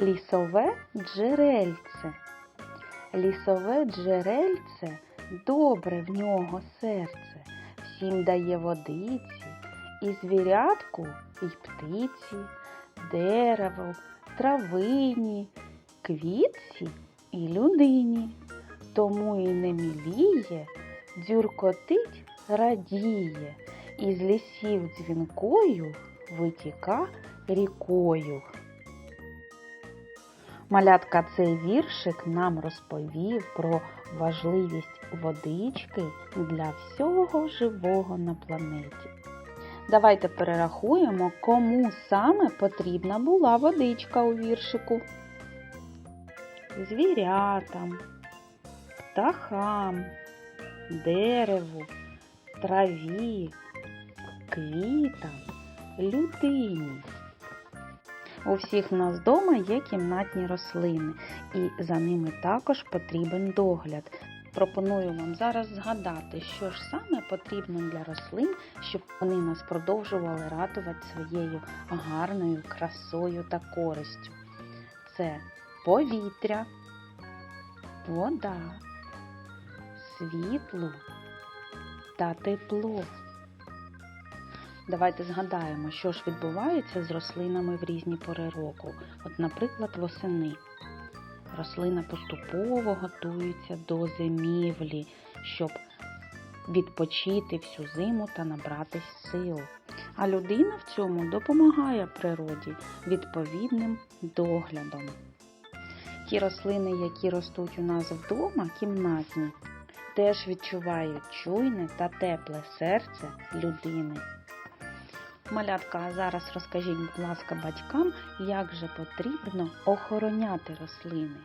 Лісове джерельце. Лісове джерельце, добре в нього серце, всім дає водиці, і звірятку, і птиці, дереву, травині, квітці і людині. Тому і не міліє, дзюркотить, радіє, із лісів дзвінкою витіка рікою. Малятка цей віршик нам розповів про важливість водички для всього живого на планеті. Давайте перерахуємо, кому саме потрібна була водичка у віршику. Звірятам, птахам, дереву, траві, квітам, людині. У всіх в нас вдома є кімнатні рослини, і за ними також потрібен догляд. Пропоную вам зараз згадати, що ж саме потрібно для рослин, щоб вони нас продовжували радувати своєю гарною красою та користю. Це повітря, вода, світло та тепло. Давайте згадаємо, що ж відбувається з рослинами в різні пори року. От, наприклад, восени. Рослина поступово готується до зимівлі, щоб відпочити всю зиму та набратись сил. А людина в цьому допомагає природі відповідним доглядом. Ті рослини, які ростуть у нас вдома, кімнатні, теж відчувають чуйне та тепле серце людини. Малятка, а зараз розкажіть, будь ласка, батькам, як же потрібно охороняти рослини,